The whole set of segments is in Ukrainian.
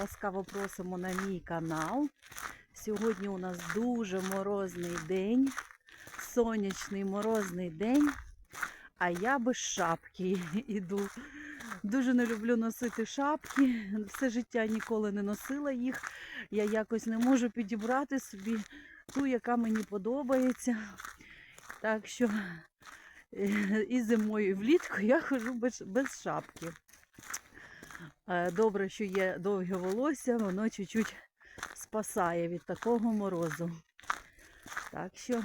Ласкаво просимо на мій канал. Сьогодні у нас дуже морозний день, сонячний морозний день, а я без шапки іду. Дуже не люблю носити шапки. Все життя ніколи не носила їх. Я якось не можу підібрати собі ту, яка мені подобається. Так що е, і зимою, і влітку я ходжу без, без шапки. Е, Добре, що є довге волосся, воно чуть-чуть спасає від такого морозу. Так що,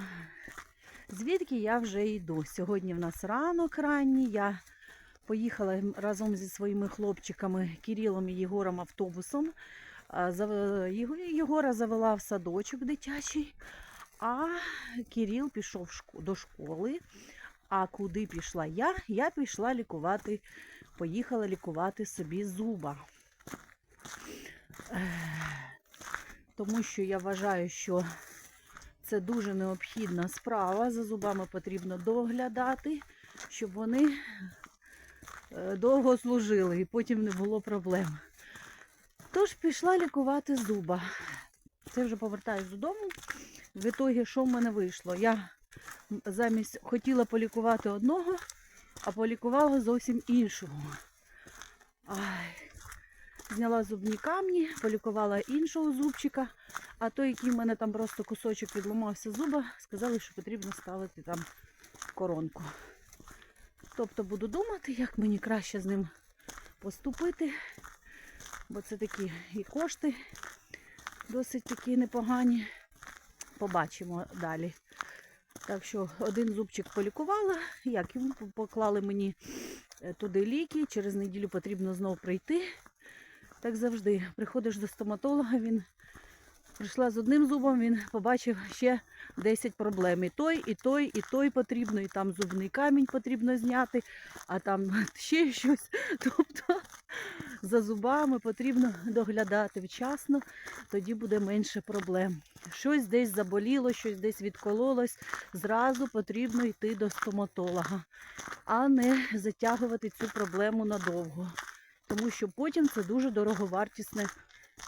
звідки я вже йду? Сьогодні в нас ранок ранній. Я поїхала разом зі своїми хлопчиками Кирилом і Єгором автобусом. А, Єгора завела в садочок дитячий, а Кирил пішов до школи. А куди пішла я? Я пішла лікувати поїхала лікувати собі зуба. Тому що я вважаю, що це дуже необхідна справа. За зубами потрібно доглядати, щоб вони е, довго служили і потім не було проблем. Тож пішла лікувати зуба. Це вже повертаюсь додому. В ітогі, що в мене вийшло? Я замість хотіла полікувати одного, а полікувала зовсім іншого. Ай. Зняла зубні камні, полікувала іншого зубчика, а той, який в мене там просто кусочок відламався зуба, сказали, що потрібно ставити там коронку. Тобто буду думати, як мені краще з ним поступити, бо це такі і кошти досить такі непогані. Побачимо далі. Так що один зубчик полікувала, як йому поклали мені е, туди ліки, через неділю потрібно знову прийти. Так завжди. Приходиш до стоматолога, він прийшла з одним зубом, він побачив ще 10 проблем. І той, і той, і той потрібно, і там зубний камінь потрібно зняти, а там ще щось. Тобто за зубами потрібно доглядати вчасно, тоді буде менше проблем. Щось десь заболіло, щось десь відкололось, зразу потрібно йти до стоматолога, а не затягувати цю проблему надовго. Тому що потім це дуже дороговартісне,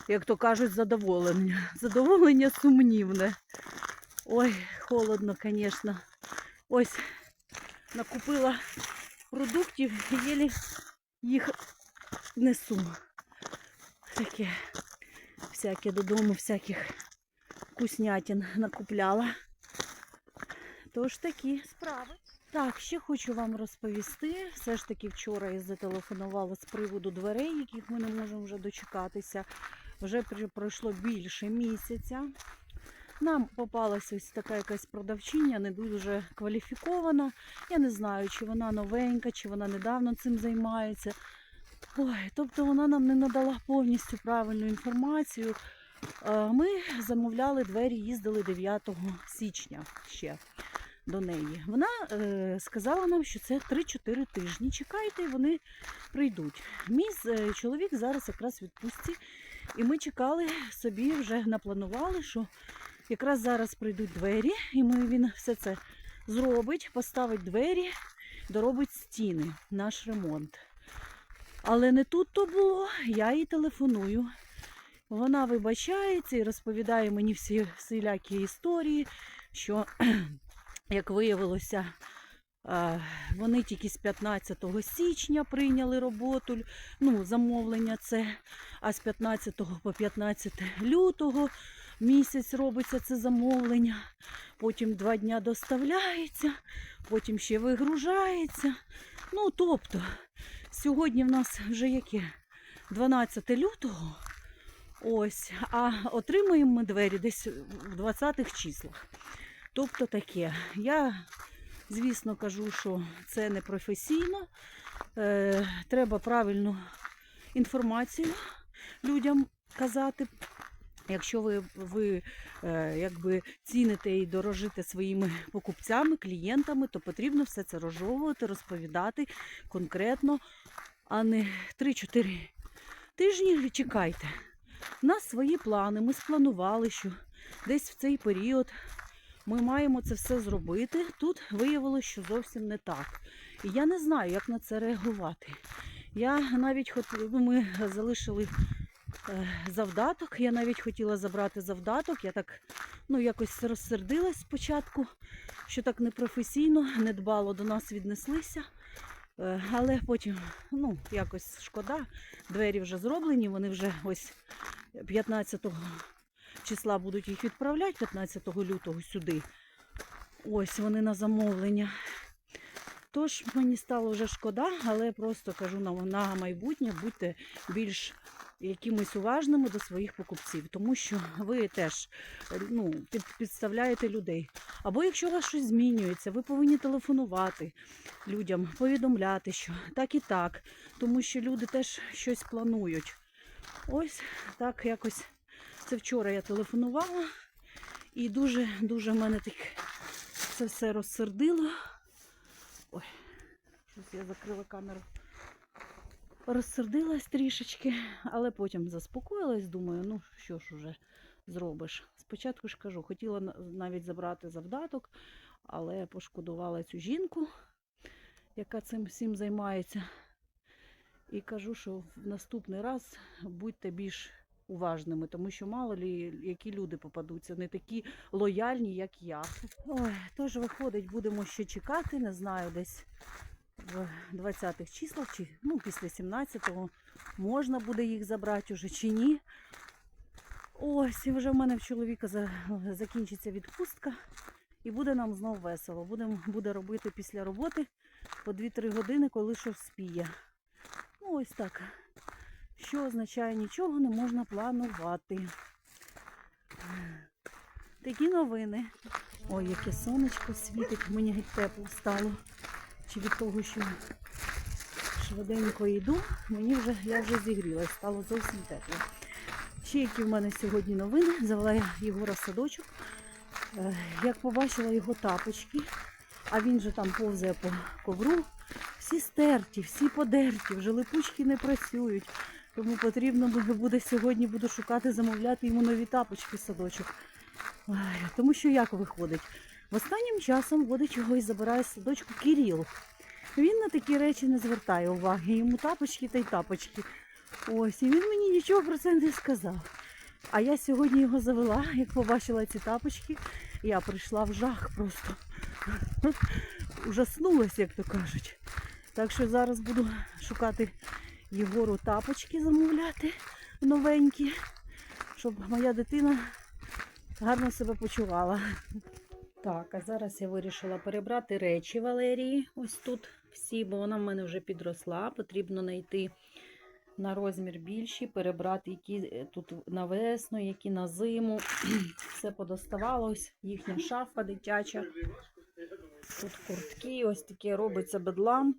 як то кажуть, задоволення. Задоволення сумнівне. Ой, холодно, звісно. Ось накупила продуктів і єлі їх несу. Таке всяке додому, всяких вкуснятин накупляла. Тож такі справи. Так, ще хочу вам розповісти. Все ж таки вчора я зателефонувала з приводу дверей, яких ми не можемо вже дочекатися. Вже пройшло більше місяця. Нам попалася ось така якась продавчиня, не дуже кваліфікована. Я не знаю, чи вона новенька, чи вона недавно цим займається. Ой, тобто вона нам не надала повністю правильну інформацію. Е, Ми замовляли двері, їздили 9 січня ще до неї. Вона е, сказала нам, що це 3-4 тижні. Чекайте, вони прийдуть. Мій е, чоловік зараз якраз в відпустці, і ми чекали собі, вже напланували, що якраз зараз прийдуть двері, і ми, він все це зробить, поставить двері, доробить стіни, наш ремонт. Але не тут то було, я їй телефоную. Вона вибачається і розповідає мені всі всілякі історії, що, як виявилося, вони тільки з 15 січня прийняли роботу, ну, замовлення це, а з 15 по 15 лютого місяць робиться це замовлення, потім два дня доставляється, потім ще вигружається. Ну, тобто, сьогодні в нас вже яке? 12 лютого. Ось, а отримуємо ми двері десь в 20-х числах. Тобто таке. Я, звісно, кажу, що це не професійно. Е, треба правильну інформацію людям казати. Якщо ви, ви е, якби ціните і дорожите своїми покупцями, клієнтами, то потрібно все це розжовувати, розповідати конкретно, а не 3-4 тижні чекайте. У нас свої плани. Ми спланували, що десь в цей період ми маємо це все зробити. Тут виявилося, що зовсім не так. І я не знаю, як на це реагувати. Я навіть хот... ну, ми залишили е, завдаток. Я навіть хотіла забрати завдаток. Я так ну, якось розсердилась спочатку, що так непрофесійно, недбало до нас віднеслися. Е, Але потім, ну, якось шкода. Двері вже зроблені, вони вже ось 15 числа будуть їх відправляти, 15 лютого сюди. Ось вони на замовлення. Тож мені стало вже шкода, але просто кажу на, майбутнє, будьте більш якимось уважними до своїх покупців, тому що ви теж ну, підставляєте людей. Або якщо у вас щось змінюється, ви повинні телефонувати людям, повідомляти, що так і так, тому що люди теж щось планують. Ось так якось це вчора я телефонувала, і дуже-дуже мене так це все розсердило. Ой, щось я закрила камеру. Розсердилась трішечки, але потім заспокоїлась, думаю, ну що ж уже зробиш. Спочатку ж кажу, хотіла навіть забрати завдаток, але пошкодувала цю жінку, яка цим всім займається. І кажу, що в наступний раз будьте більш уважними, тому що мало лі які люди попадуться, не такі лояльні, як я. Ой, тож виходить, будемо ще чекати, не знаю, десь в 20-х числах, чи ну, після 17-го можна буде їх забрати уже чи ні. Ось, і вже в мене в чоловіка за- закінчиться відпустка, і буде нам знов весело. Будемо буде робити після роботи по 2-3 години, коли що вспіє. Ну, ось так. Що означає, нічого не можна планувати. Такі новини. Ой, яке сонечко світить, мені геть тепло стало. Чи від того, що швиденько йду, мені вже я вже зігрілась, стало зовсім тепло. Ще які в мене сьогодні новини. Завела я Єгора в садочок. Е, Як побачила його тапочки, а він же там повзає по ковру. Всі стерті, всі подерті, вже липучки не працюють. Тому потрібно буде- сьогодні буду шукати, замовляти йому нові тапочки садочок. Ой, тому що як виходить? В останнім часом водить його і забирає садочку Кіріл. Він на такі речі не звертає уваги. Йому тапочки та й тапочки. Ось, і він мені нічого про це не сказав. А я сьогодні його завела, як побачила ці тапочки, я прийшла в жах просто. Ужаснулась, як то кажуть. Так що зараз буду шукати Єгору тапочки замовляти новенькі, щоб моя дитина гарно себе почувала. Так, а зараз я вирішила перебрати речі Валерії. Ось тут всі, бо вона в мене вже підросла. Потрібно знайти на розмір більші, перебрати, які е, тут на весну, які на зиму. Все подоставалось, їхня шафа дитяча. Тут куртки, ось таке робиться бедлам.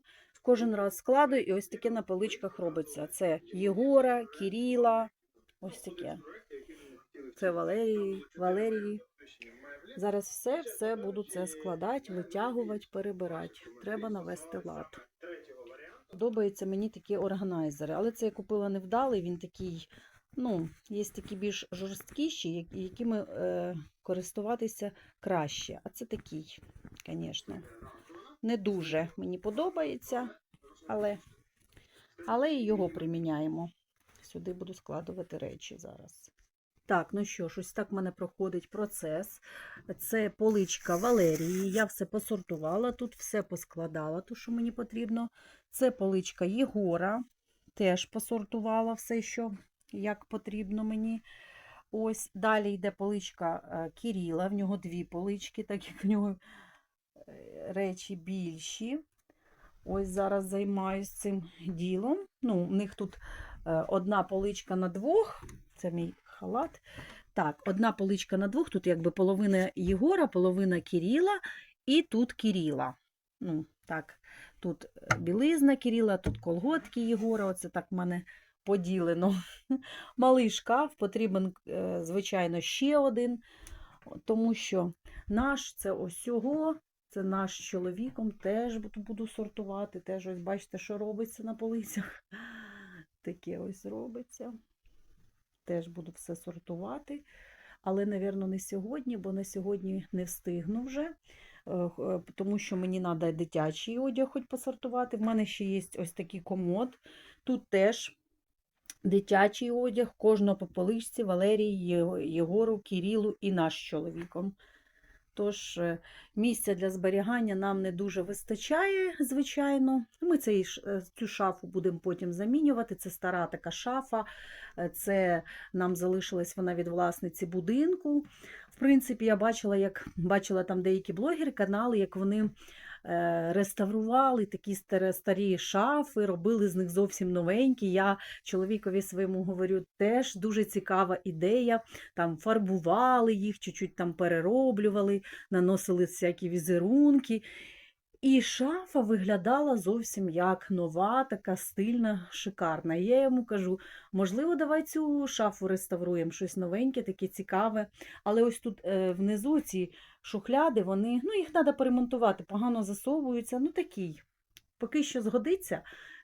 Кожен раз складую і ось таке на поличках робиться. Це Єгора, Кіріла, ось таке. Це Валерії, Валерії. Зараз все, все буду це складати, витягувати, перебирати. Треба навести лад. Подобаються мені такі органайзери, але це я купила невдалий, він такий, ну, є такі більш жорсткіші, якими е, користуватися краще. А це такий, звісно, не дуже мені подобається, але, але і його приміняємо. Сюди буду складувати речі зараз. Так, ну що ж, ось так в мене проходить процес. Це поличка Валерії. Я все посортувала, тут все поскладала, то, що мені потрібно. Це поличка Єгора. Теж посортувала все, що як потрібно мені. Ось далі йде поличка е, Кіріла. В нього дві полички, так як в нього речі більші. Ось зараз займаюся цим ділом. Ну, у них тут е, одна поличка на двох. Це мій халат. Так, одна поличка на двох, тут якби половина Єгора, половина Кіріла, і тут Кіріла. Ну, так, тут е, білизна Кіріла, тут колготки Єгора. Оце так в мене поділено. Малий шкаф, потрібен, е, звичайно, ще один, тому що наш це ось цього. Це наш з чоловіком теж буду, сортувати. Теж ось бачите, що робиться на полицях. Таке ось робиться. Теж буду все сортувати. Але, напевно, не сьогодні, бо на сьогодні не встигну вже, е, е, тому що мені треба дитячий одяг хоч посортувати. В мене ще є ось такий комод. Тут теж дитячий одяг, кожного по поличці, Валерії, Єгору, Кірілу і наш чоловіком. Тож е, місця для зберігання нам не дуже вистачає, звичайно. Ми цей, е, цю шафу будемо потім замінювати. Це стара така шафа. Е, Це нам залишилась вона від власниці будинку. В принципі, я бачила, як бачила там деякі блогери, канали, як вони реставрували такі старі шафи, робили з них зовсім новенькі. Я чоловікові своєму говорю, теж дуже цікава ідея. Там фарбували їх, чуть-чуть там перероблювали, наносили всякі візерунки. І шафа виглядала зовсім як нова, така стильна, шикарна. Я йому кажу: можливо, давай цю шафу реставруємо, щось новеньке, таке цікаве. Але ось тут е, внизу ці шухляди, вони, ну, їх треба перемонтувати, погано засовуються. Ну, такий. Поки що згодиться,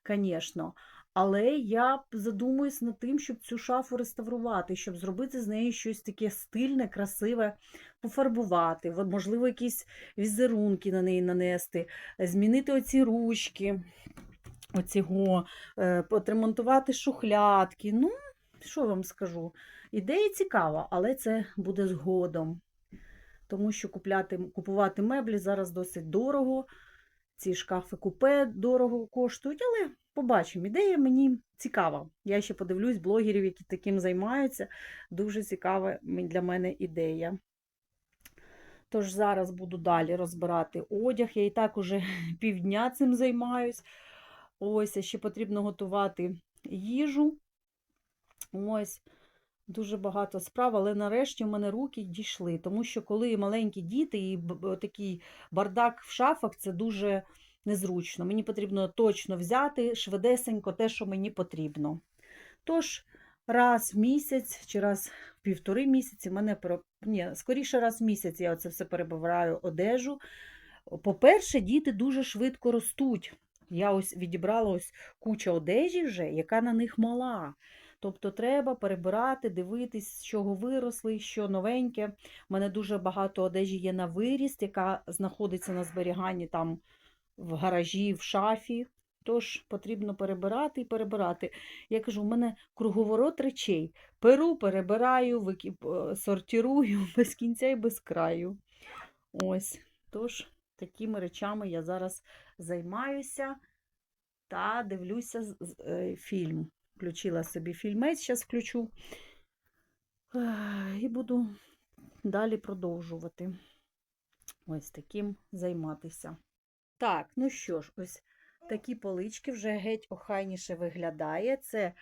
звісно. Але я задумуюсь над тим, щоб цю шафу реставрувати, щоб зробити з неї щось таке стильне, красиве, пофарбувати, можливо, якісь візерунки на неї нанести, змінити оці ручки, оцього, е, отремонтувати шухлядки. Ну, що вам скажу? Ідея цікава, але це буде згодом. Тому що купляти, купувати меблі зараз досить дорого. Ці шкафи купе дорого коштують, але побачимо. Ідея мені цікава. Я ще подивлюсь блогерів, які таким займаються. Дуже цікава для мене ідея. Тож зараз буду далі розбирати одяг. Я і так уже півдня цим займаюсь. Ось, ще потрібно готувати їжу. Ось. Дуже багато справ, але нарешті в мене руки дійшли. Тому що коли маленькі діти і такий бардак в шафах, це дуже незручно. Мені потрібно точно взяти швидесенько те, що мені потрібно. Тож, раз в місяць чи раз в півтори місяці мене Ні, скоріше раз в місяць я оце все перебираю одежу. По-перше, діти дуже швидко ростуть. Я ось відібрала ось куча одежі вже, яка на них мала. Тобто треба перебирати, дивитись, з чого виросли, що новеньке. У мене дуже багато одежі є на виріст, яка знаходиться на зберіганні там в гаражі, в шафі. Тож потрібно перебирати і перебирати. Я кажу, у мене круговорот речей. Перу, перебираю, викіп- е, сортирую без кінця і без краю. Ось. Тож такими речами я зараз займаюся та дивлюся е, фільм. Включила собі фільмець, зараз включу. І буду далі продовжувати ось таким займатися. Так, ну що ж, ось такі полички вже геть охайніше виглядає. Це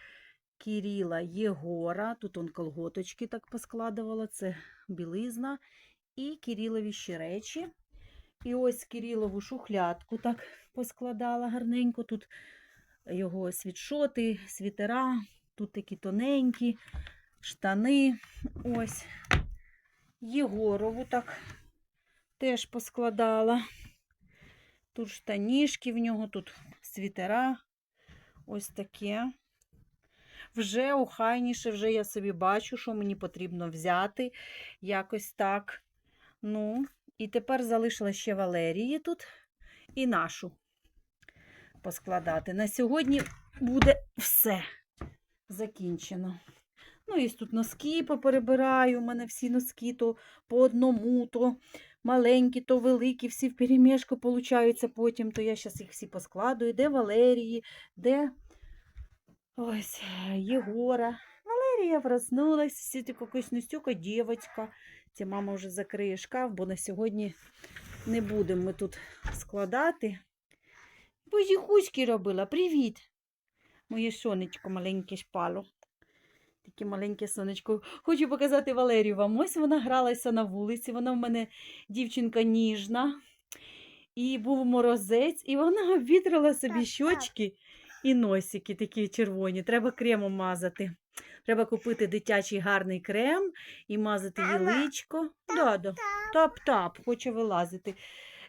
Кіріла Єгора. Тут он колготочки так поскладувала, це білизна. І Кірілові ще речі. І ось Кирилову шухлядку так поскладала гарненько. Тут його світшоти, світера, тут такі тоненькі, штани. Ось. Єгорову так теж поскладала. Тут штанішки в нього, тут світера. Ось таке. Вже охайніше, вже я собі бачу, що мені потрібно взяти. Якось так. Ну, і тепер залишила ще Валерії тут і нашу поскладати. На сьогодні буде все закінчено. Ну, і тут носки поперебираю. У мене всі носки то по одному, то маленькі, то великі, всі в перемішку получаються потім, то я зараз їх всі поскладую. Де Валерії, де ось Єгора. Валерія проснулась, всі тако якась Настюка дівчинка. Ця мама вже закриє шкаф, бо на сьогодні не будемо ми тут складати. Бо Бузіхуськи робила. Привіт! Моє сонечко маленьке шпало. Таке маленьке сонечко. Хочу показати Валерію вам. Ось вона гралася на вулиці. Вона в мене дівчинка ніжна. І був морозець, і вона обвітрила собі щочки і носики такі червоні. Треба кремом мазати. Треба купити дитячий гарний крем і мазати Мама, личко. Тап-тап, хоче вилазити.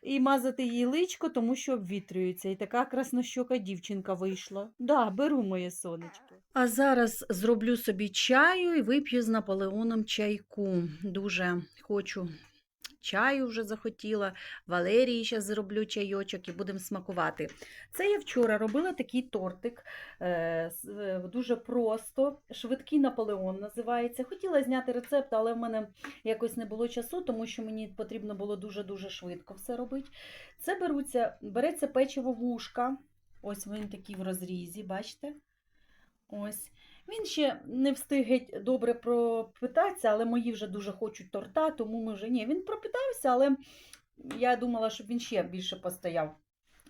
І мазати їй личко, тому що обвітрюється. І така краснощока дівчинка вийшла. Да, беру моє сонечко. А зараз зроблю собі чаю і вип'ю з Наполеоном чайку. Дуже хочу чаю вже захотіла. Валерії ще зроблю чайочок і будемо смакувати. Це я вчора робила такий тортик. е, е, Дуже просто, швидкий Наполеон називається. Хотіла зняти рецепт, але в мене якось не було часу, тому що мені потрібно було дуже-дуже швидко все робити. Це беруться, береться печиво вушка. Ось він такий в розрізі, бачите? Ось. Він ще не встиг геть добре пропитатися, але мої вже дуже хочуть торта, тому ми вже ні. Він пропитався, але я думала, щоб він ще більше постояв.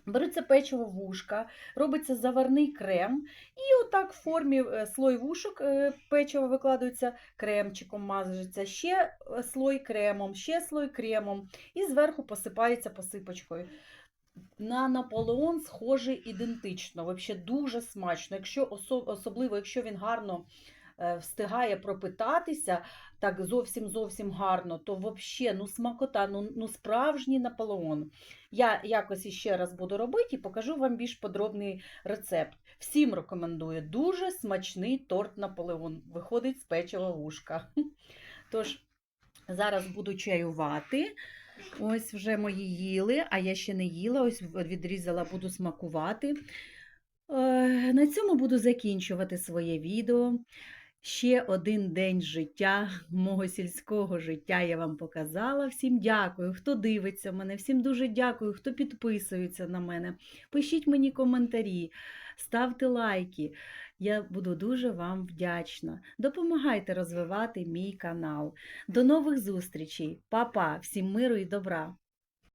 Береться печиво вушка, робиться заварний крем, і отак в формі е, слой вушок е, печиво викладається кремчиком, мазається, ще е, слой кремом, ще слой кремом, і зверху посипається посипочкою. На Наполеон схоже ідентично, взагалі дуже смачно. Якщо осо- особливо, якщо він гарно е, встигає пропитатися, так зовсім зовсім гарно, то взагалі ну смакота, ну, ну справжній Наполеон. Я якось іще раз буду робити і покажу вам більш подробний рецепт. Всім рекомендую. Дуже смачний торт Наполеон. Виходить з печива вушка. Тож, зараз буду чаювати. Ось вже мої їли, а я ще не їла, ось відрізала, буду смакувати. Е, На цьому буду закінчувати своє відео. Ще один день життя, мого сільського життя я вам показала. Всім дякую, хто дивиться мене, всім дуже дякую, хто підписується на мене. Пишіть мені коментарі, ставте лайки. Я буду дуже вам вдячна. Допомагайте розвивати мій канал. До нових зустрічей. Па-па, всім миру і добра!